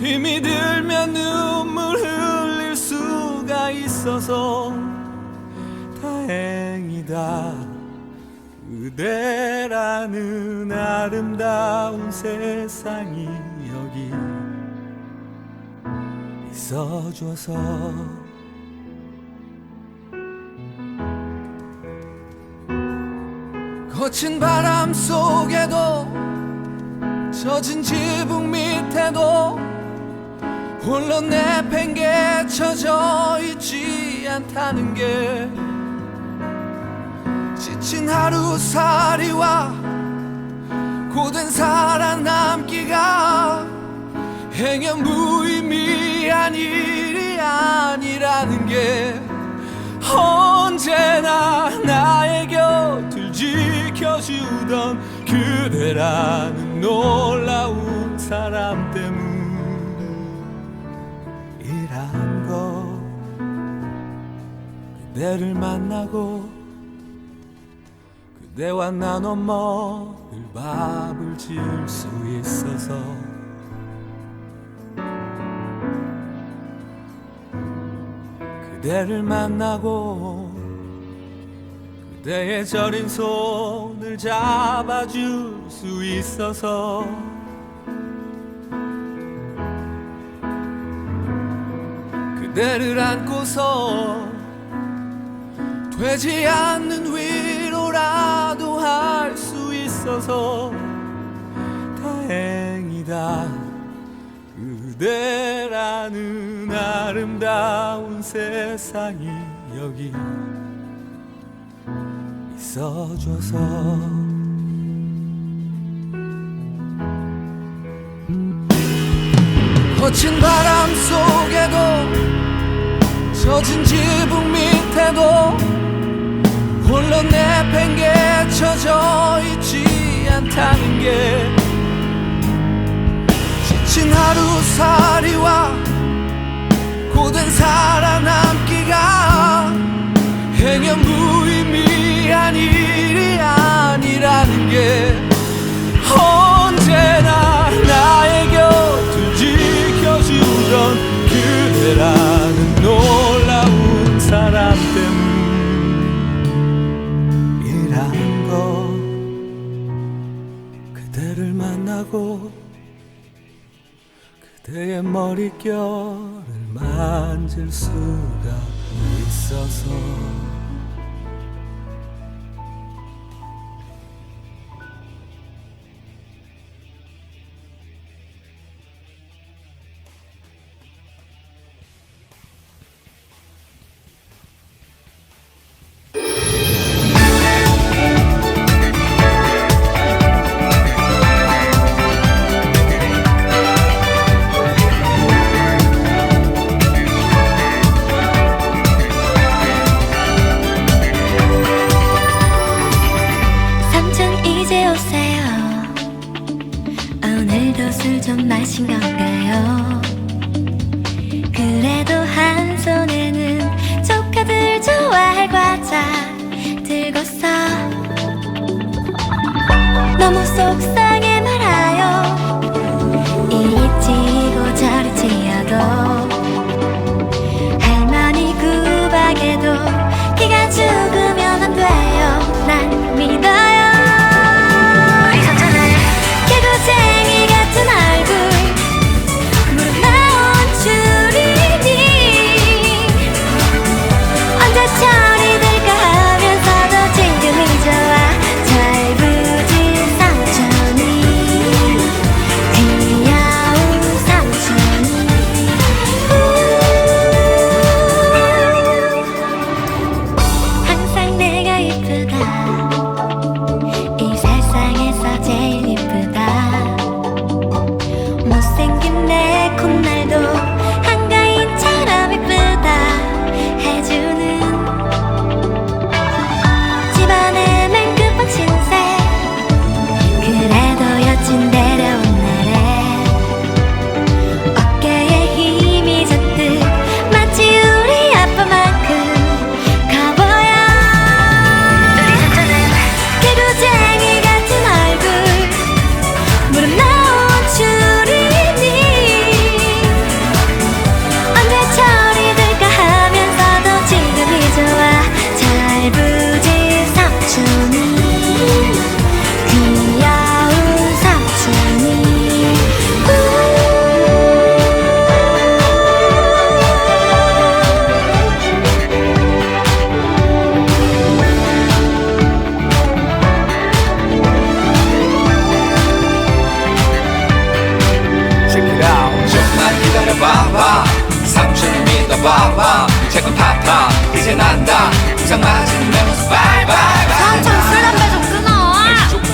힘이 들면 눈물 흘릴 수가 있어서 다행이다. 그대라는 아름다운 세상이 여기 있어줘서. 거친 바람 속에도 젖은 지붕 밑에도 홀로 내팽개쳐져 있지 않다는 게 지친 하루살이와 고된 살아남기가 행여 무의미한 일이 아니라는 게 언제나 나의 곁을 지켜주던 그대라는 놀라운 사람 때문이란 거 그대를 만나고 그대와 나눠 먹을 밥을 지을 수 있어서 그대를 만나고 그대의 저린 손을 잡아줄 수 있어서 그대를 안고서 되지 않는 위로라도 할 수 있어서 다행이다. 그대라는 아름다운 세상이 여기 있어줘서. 거친 바람 속에도 젖은 지붕 밑에도 홀로 내팽개쳐져 있지 않다는 게 지친 하루살이와 고된 살아 만나고 그대의 머릿결을 만질 수가 있어서 sucks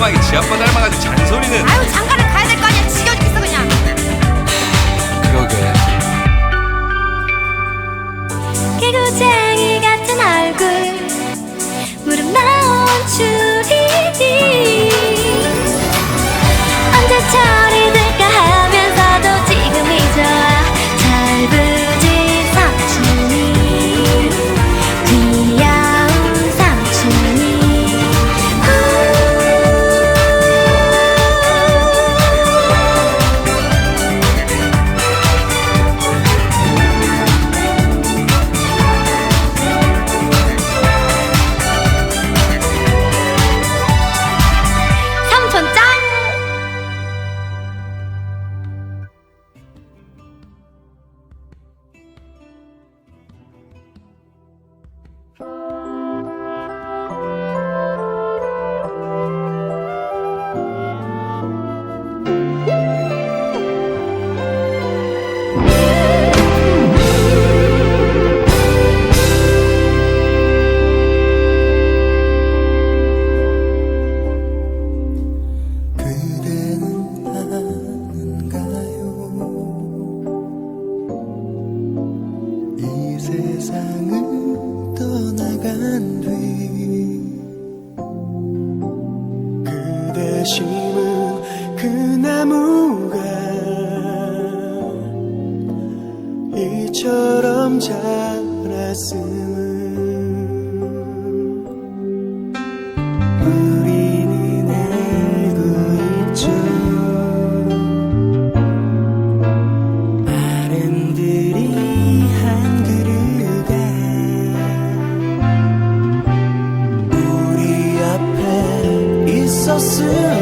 꼼꼼하게 지 아빠 닮아가지고 잔소리는 아유 장가를 가야 될 거 아니야. 지겨 죽겠어 그냥. 그러게. 개구쟁이 같은 얼굴. 무릎 나온 추리 이처럼 자랐음을 우리는 알고 있죠 아름드리 한 그루가 우리 앞에 있었음